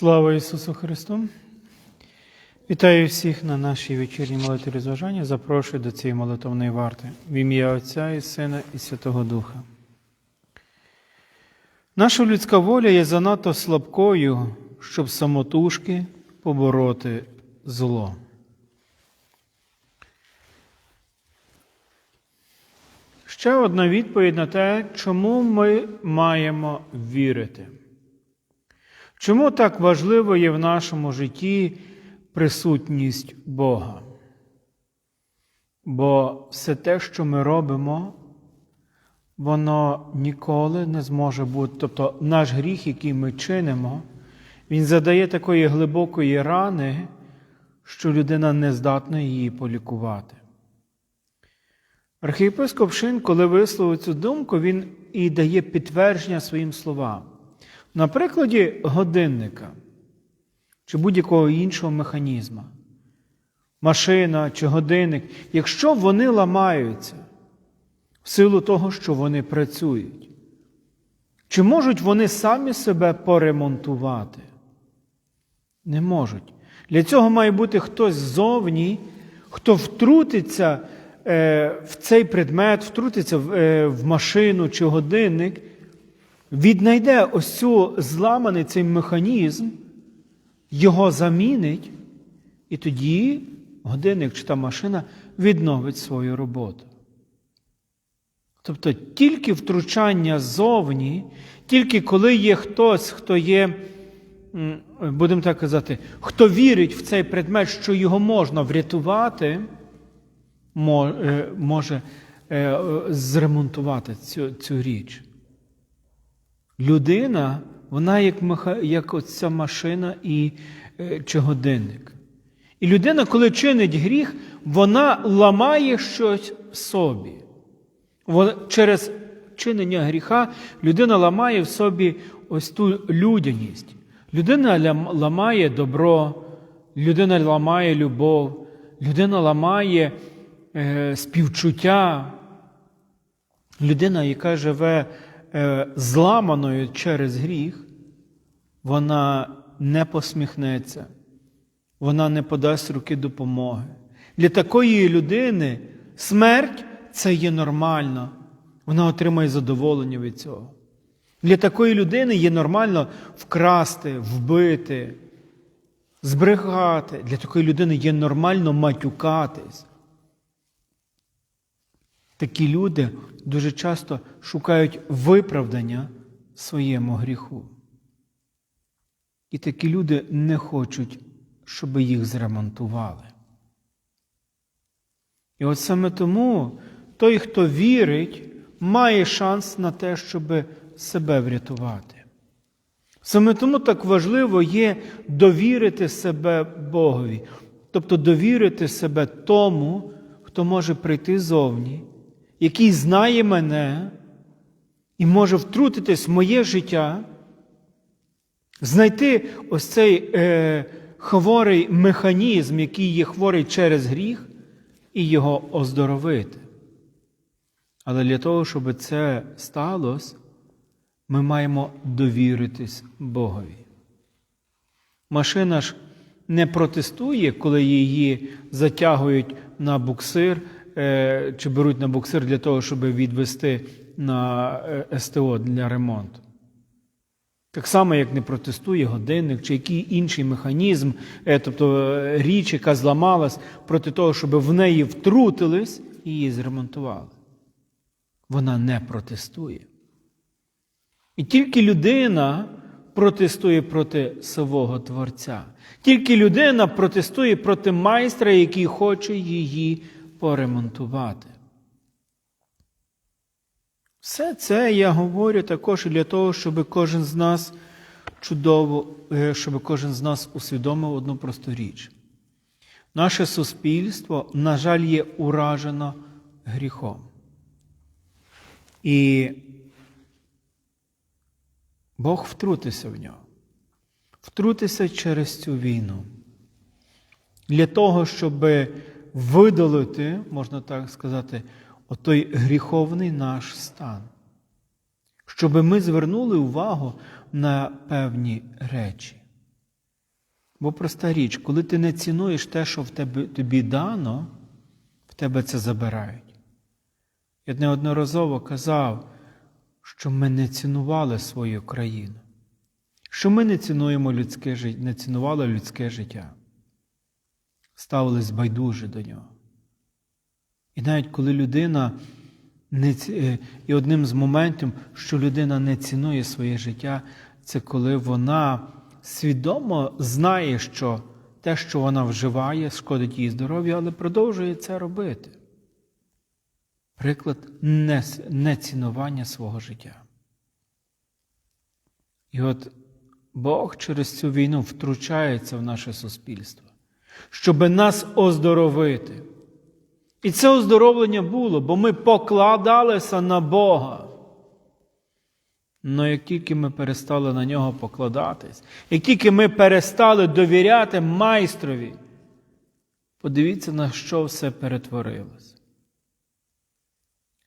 Слава Ісусу Христу! Вітаю всіх на нашій вечірній молитві розважання. Запрошую до цієї молитовної варти в ім'я Отця і Сина і Святого Духа. Наша людська воля є занадто слабкою, щоб самотужки побороти зло. Ще одна відповідь на те, чому ми маємо вірити. Чому так важливо є в нашому житті присутність Бога? Бо все те, що ми робимо, воно ніколи не зможе бути. Тобто наш гріх, який ми чинимо, він задає такої глибокої рани, що людина не здатна її полікувати. Архієпископ Шин, коли висловив цю думку, він і дає підтвердження своїм словам. На прикладі годинника чи будь-якого іншого механізму, машина чи годинник, якщо вони ламаються в силу того, що вони працюють, чи можуть вони самі себе поремонтувати? Не можуть. Для цього має бути хтось ззовні, хто втрутиться е, в цей предмет, втрутиться в, е, в машину чи годинник віднайде ось цю зламаний цей механізм, його замінить, і тоді годинник чи та машина відновить свою роботу. Тобто тільки втручання ззовні, тільки коли є хтось, хто є, будемо так казати, хто вірить в цей предмет, що його можна врятувати, може е, зремонтувати цю, цю річ. Людина, вона як меха, як оця машина і е, чи. І людина, коли чинить гріх, вона ламає щось в собі. Вона, через чинення гріха людина ламає в собі ось ту людяність. Людина ламає добро, людина ламає любов, людина ламає е, співчуття. Людина, яка живе зламаною через гріх, вона не посміхнеться, вона не подасть руки допомоги. Для такої людини смерть це є нормально, вона отримає задоволення від цього. Для такої людини є нормально вкрасти, вбити, збрехати. Для такої людини є нормально матюкатись. Такі люди дуже часто шукають виправдання своєму гріху. І такі люди не хочуть, щоб їх зремонтували. І от саме тому той, хто вірить, має шанс на те, щоб себе врятувати. Саме тому так важливо є довірити себе Богові, тобто довірити себе тому, хто може прийти зовні який знає мене і може втрутитись в моє життя, знайти ось цей е, хворий механізм, який є хворий через гріх, і його оздоровити. Але для того, щоб це сталося, ми маємо довіритись Богові. Машина ж не протестує, коли її затягують на буксир чи беруть на буксир для того, щоб відвести на е, СТО для ремонту. Так само, як не протестує годинник чи який інший механізм, е, тобто річ, яка зламалась, проти того, щоб в неї втрутились і її зремонтували. Вона не протестує. І тільки людина протестує проти свого Творця. Тільки людина протестує проти майстра, який хоче її поремонтувати. Все це я говорю також для того, щоб кожен з нас чудово, е, щоб кожен з нас усвідомив одну просту річ. Наше суспільство, на жаль, є уражено гріхом. І Бог втрутився в нього, втрутився через цю війну. Для того, щоб видалити, можна так сказати, отой гріховний наш стан, щоб ми звернули увагу на певні речі. Бо проста річ, коли ти не цінуєш те, що в тебе, тобі дано, в тебе це забирають. Я неодноразово казав, що ми не цінували свою країну, що ми не цінуємо людське життя, не цінували людське життя, ставились байдуже до нього. І навіть коли людина не е, і одним з моментів, що людина не цінує своє життя, це коли вона свідомо знає, що те, що вона вживає, шкодить її здоров'ю, але продовжує це робити. Приклад нецінування свого життя. І от Бог через цю війну втручається в наше суспільство, щоб нас оздоровити. І це оздоровлення було, бо ми покладалися на Бога. Але як тільки ми перестали на нього покладатись, як тільки ми перестали довіряти майстрові, подивіться, на що все перетворилось.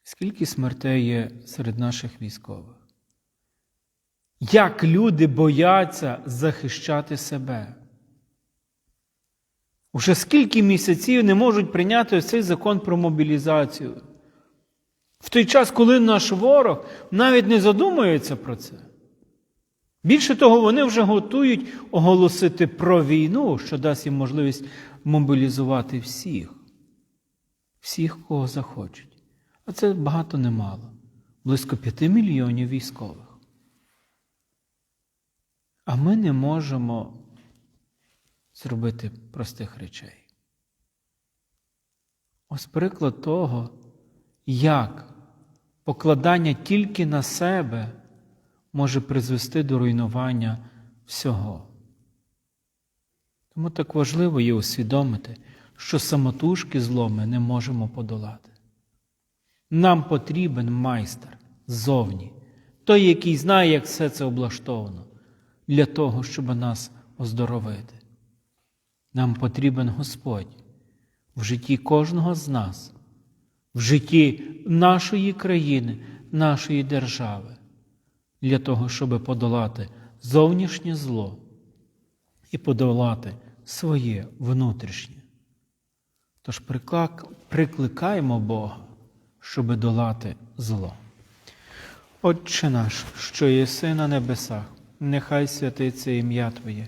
Скільки смертей є серед наших військових? Як люди бояться захищати себе? Уже скільки місяців не можуть прийняти цей закон про мобілізацію? В той час, коли наш ворог навіть не задумується про це. Більше того, вони вже готують оголосити про війну, що дасть їм можливість мобілізувати всіх, всіх, кого захочуть. А це багато немало. Близько п'яти мільйонів військових. А ми не можемо зробити простих речей. Ось приклад того, як покладання тільки на себе може призвести до руйнування всього. Тому так важливо є усвідомити, що самотужки зло ми не можемо подолати. Нам потрібен майстер ззовні, той, який знає, як все це облаштовано, для того, щоб нас оздоровити. Нам потрібен Господь в житті кожного з нас, в житті нашої країни, нашої держави, для того, щоб подолати зовнішнє зло і подолати своє внутрішнє. Тож прикликаємо Бога, щоб долати зло. Отче наш, що єси на небесах, нехай святиться ім'я Твоє,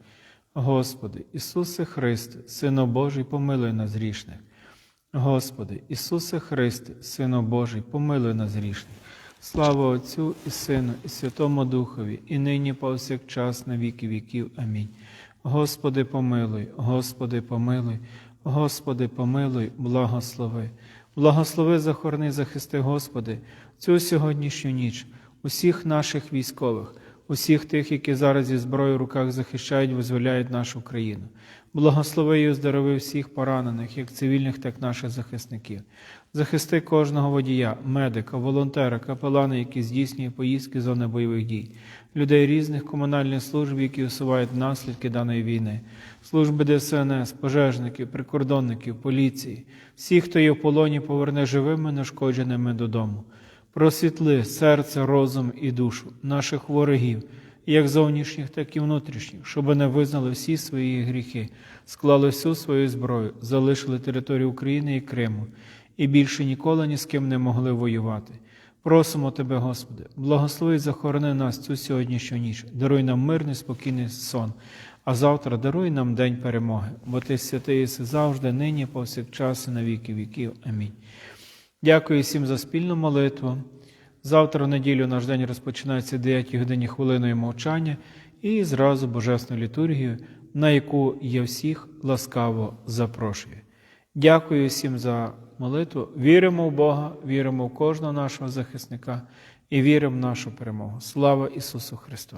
Господи, Ісусе Христе, Сину Божий, помилуй нас грішних. Господи, Ісусе Христе, Сину Божий, помилуй нас грішних. Слава Отцю і Сину, і Святому Духові, і нині повсякчас на віки віків. Амінь. Господи, помилуй, Господи, помилуй, Господи, помилуй, благослови. Благослови, захорони, захисти, Господи, цю сьогоднішню ніч, усіх наших військових, усіх тих, які зараз зі зброєю в руках захищають, визволяють нашу країну. Благослови і оздорови всіх поранених, як цивільних, так і наших захисників. Захисти кожного водія, медика, волонтера, капелана, які здійснює поїздки з зони бойових дій, людей різних комунальних служб, які усувають наслідки даної війни, служби ДСНС, пожежників, прикордонників, поліції, всіх, хто є в полоні, поверне живими, нешкодженими додому. Просвітли серце, розум і душу наших ворогів, як зовнішніх, так і внутрішніх, щоб вони визнали всі свої гріхи, склали всю свою зброю, залишили територію України і Криму і більше ніколи ні з ким не могли воювати. Просимо Тебе, Господи, благослови і захорони нас цю сьогоднішню ніч, даруй нам мирний, спокійний сон, а завтра даруй нам день перемоги, бо Ти святий єси завжди, нині, повсякчас і на віки віків. Амінь. Дякую всім за спільну молитву. Завтра в неділю наш день розпочинається 9 годині хвилиною мовчання і зразу Божественною літургією, на яку я всіх ласкаво запрошую. Дякую всім за молитву. Віримо в Бога, віримо в кожного нашого захисника і віримо в нашу перемогу. Слава Ісусу Христу!